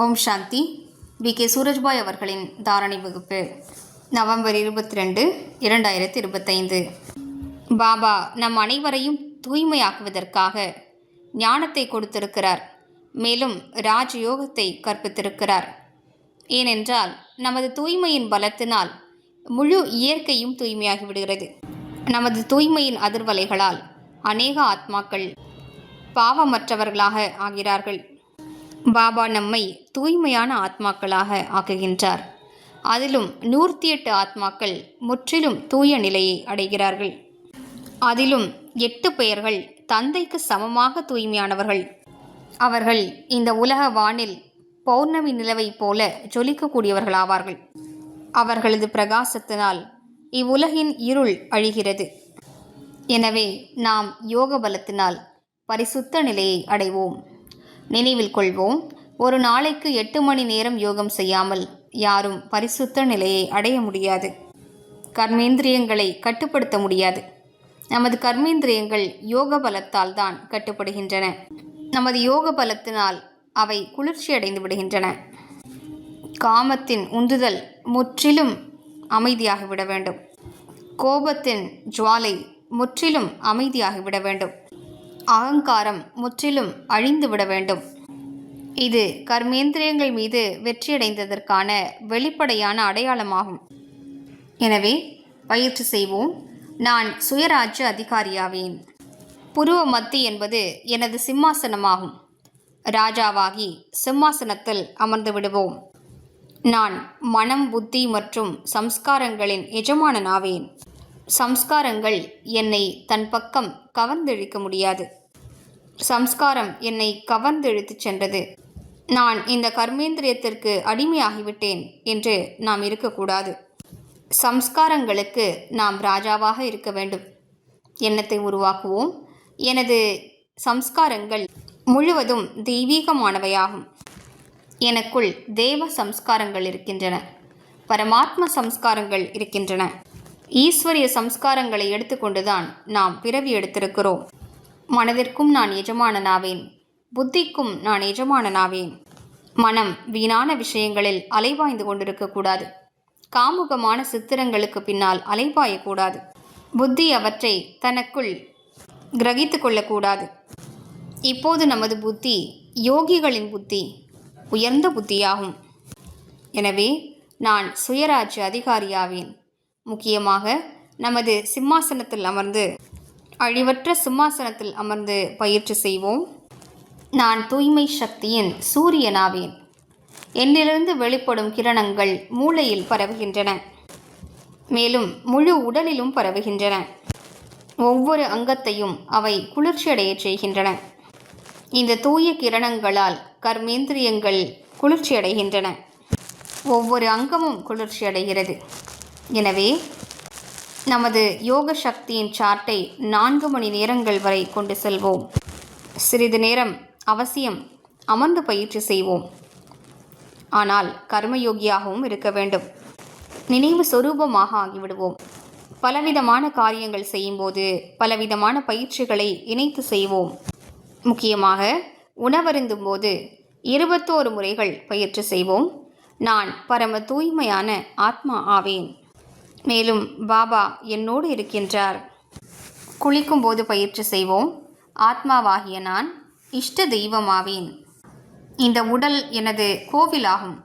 Om Shanti. We. K. Surajbhai அவர்களின் தாரணை வகுப்பு. நவம்பர் இருபத்தி ரெண்டு இரண்டாயிரத்தி இருபத்தைந்து. பாபா நம் அனைவரையும் தூய்மையாக்குவதற்காக ஞானத்தை கொடுத்திருக்கிறார். மேலும் ராஜயோகத்தை கற்பித்திருக்கிறார். ஏனென்றால் நமது தூய்மையின் பலத்தினால் முழு இயற்கையும் தூய்மையாகி விடுகிறது. நமது தூய்மையின் அதிர்வலைகளால் அநேக ஆத்மாக்கள் பாவமற்றவர்களாக ஆகிறார்கள். பாபா நம்மை தூய்மையான ஆத்மாக்களாக ஆக்குகின்றார். அதிலும் நூற்றி எட்டு ஆத்மாக்கள் முற்றிலும் தூய நிலையை அடைகிறார்கள். அதிலும் எட்டு பெயர்கள் தந்தைக்கு சமமாக தூய்மையானவர்கள். அவர்கள் இந்த உலக வானில் பௌர்ணமி நிலவைப் போல ஜொலிக்கக்கூடியவர்களாவார்கள். அவர்களது பிரகாசத்தினால் இவ்வுலகின் இருள் அழிகிறது. எனவே நாம் யோக பலத்தினால் பரிசுத்த நிலையை அடைவோம். நினைவில் கொள்வோம். ஒரு நாளைக்கு எட்டு மணி நேரம் யோகம் செய்யாமல் யாரும் பரிசுத்த நிலையை அடைய முடியாது. கர்மேந்திரியங்களை கட்டுப்படுத்த முடியாது. நமது கர்மேந்திரியங்கள் யோக பலத்தால் தான் கட்டுப்படுகின்றன. நமது யோக பலத்தினால் அவை குளிர்ச்சியடைந்து விடுகின்றன. காமத்தின் உந்துதல் முற்றிலும் அமைதியாகிவிட வேண்டும். கோபத்தின் ஜுவாலை முற்றிலும் அமைதியாகிவிட வேண்டும். அகங்காரம் முற்றிலும் அழிந்து விட வேண்டும். இது கர்மேந்திரியங்கள் மீது வெற்றியடைந்ததற்கான வெளிப்படையான அடையாளமாகும். எனவே பயிற்சி செய்வோம். நான் சுயராஜ்ய அதிகாரியாவேன். புருவ மத்தி என்பது எனது சிம்மாசனமாகும். ராஜாவாகி சிம்மாசனத்தில் அமர்ந்து விடுவோம். நான் மனம் புத்தி மற்றும் சம்ஸ்காரங்களின் எஜமானனாவேன். சம்ஸ்காரங்கள் என்னை தன் பக்கம் கவர்ந்திழுக்க முடியாது. சம்ஸ்காரம் என்னை கவர்ந்திழுத்துச் சென்றது. நான் இந்த கர்மேந்திரியத்திற்கு அடிமையாகிவிட்டேன் என்று நாம் இருக்கக்கூடாது. சம்ஸ்காரங்களுக்கு நாம் ராஜாவாக இருக்க வேண்டும். எண்ணத்தை உருவாக்குவோம்? எனது சம்ஸ்காரங்கள் முழுவதும் தெய்வீகமானவையாகும். எனக்குள் தேவ சம்ஸ்காரங்கள் இருக்கின்றன. பரமாத்ம சம்ஸ்காரங்கள் இருக்கின்றன. ஈஸ்வரிய சம்ஸ்காரங்களை எடுத்துக்கொண்டுதான் நாம் பிறவி எடுத்திருக்கிறோம். மனதிற்கும் நான் எஜமானனாவேன். புத்திக்கும் நான் எஜமானனாவேன். மனம் வீணான விஷயங்களில் அலைவாய்ந்து கொண்டிருக்கக்கூடாது. காமுகமான சித்திரங்களுக்கு பின்னால் அலைபாயக்கூடாது. புத்தி அவற்றை தனக்குள் கிரகித்து கொள்ளக்கூடாது. இப்போது நமது புத்தி யோகிகளின் புத்தி உயர்ந்த புத்தியாகும். எனவே நான் சுயராஜ்ய அதிகாரியாவேன். முக்கியமாக நமது சிம்மாசனத்தில் அமர்ந்து அழிவற்ற சிம்மாசனத்தில் அமர்ந்து பயிற்சி செய்வோம். நான் தூய்மை சக்தியின் சூரியனாவேன். என்னிலிருந்து வெளிப்படும் கிரணங்கள் மூளையில் பரவுகின்றன. மேலும் முழு உடலிலும் பரவுகின்றன. ஒவ்வொரு அங்கத்தையும் அவை குளிர்ச்சியடையச் செய்கின்றன. இந்த தூய கிரணங்களால் கர்மேந்திரியங்கள் குளிர்ச்சியடைகின்றன. ஒவ்வொரு அங்கமும் குளிர்ச்சியடைகிறது. எனவே நமது யோக சக்தியின் சார்ட்டை நான்கு மணி நேரங்கள் வரை கொண்டு செல்வோம். சிறிது நேரம் அவசியம் அமர்ந்து பயிற்சி செய்வோம். ஆனால் கர்மயோகியாகவும் இருக்க வேண்டும். நினைவு சொரூபமாக ஆகிவிடுவோம். பலவிதமான காரியங்கள் செய்யும்போது பலவிதமான பயிற்சிகளை இணைத்து செய்வோம். முக்கியமாக உணவருந்தும் போது இருபத்தோரு முறைகள் பயிற்சி செய்வோம். நான் பரம தூய்மையான ஆத்மா ஆவேன். மேலும் பாபா என்னோடு இருக்கின்றார். குளிக்கும்போது பயிற்சி செய்வோம். ஆத்மாவாகிய நான் இஷ்ட தெய்வமாவேன். இந்த உடல் எனது கோவிலாகும்.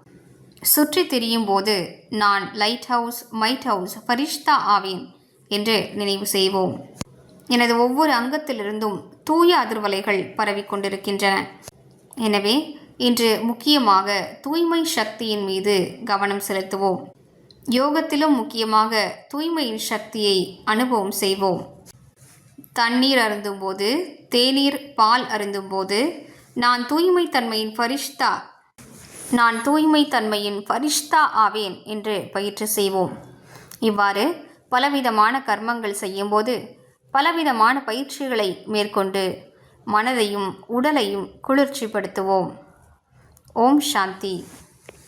சுற்றி திரியும் போது நான் லைட் ஹவுஸ் மைட் ஹவுஸ் பரிஷ்தா ஆவேன் என்று நினைவு செய்வோம். எனது ஒவ்வொரு அங்கத்திலிருந்தும் தூய அதிர்வலைகள் பரவிக்கொண்டிருக்கின்றன எனவே இன்று முக்கியமாக தூய்மை சக்தியின் மீது கவனம் செலுத்துவோம். யோகத்திலும் முக்கியமாக தூய்மையின் சக்தியை அனுபவம் செய்வோம். தண்ணீர் அருந்தும்போது தேநீர் பால் அருந்தும்போது நான் தூய்மை தன்மையின் ஃபரிஷ்தா நான் தூய்மை தன்மையின் ஃபரிஷ்தா ஆவேன் என்று பயிற்சி செய்வோம். இவ்வாறு பலவிதமான கர்மங்கள் செய்யும்போது பலவிதமான பயிற்சிகளை மேற்கொண்டு மனதையும் உடலையும் குளிர்ச்சிப்படுத்துவோம். ஓம் சாந்தி.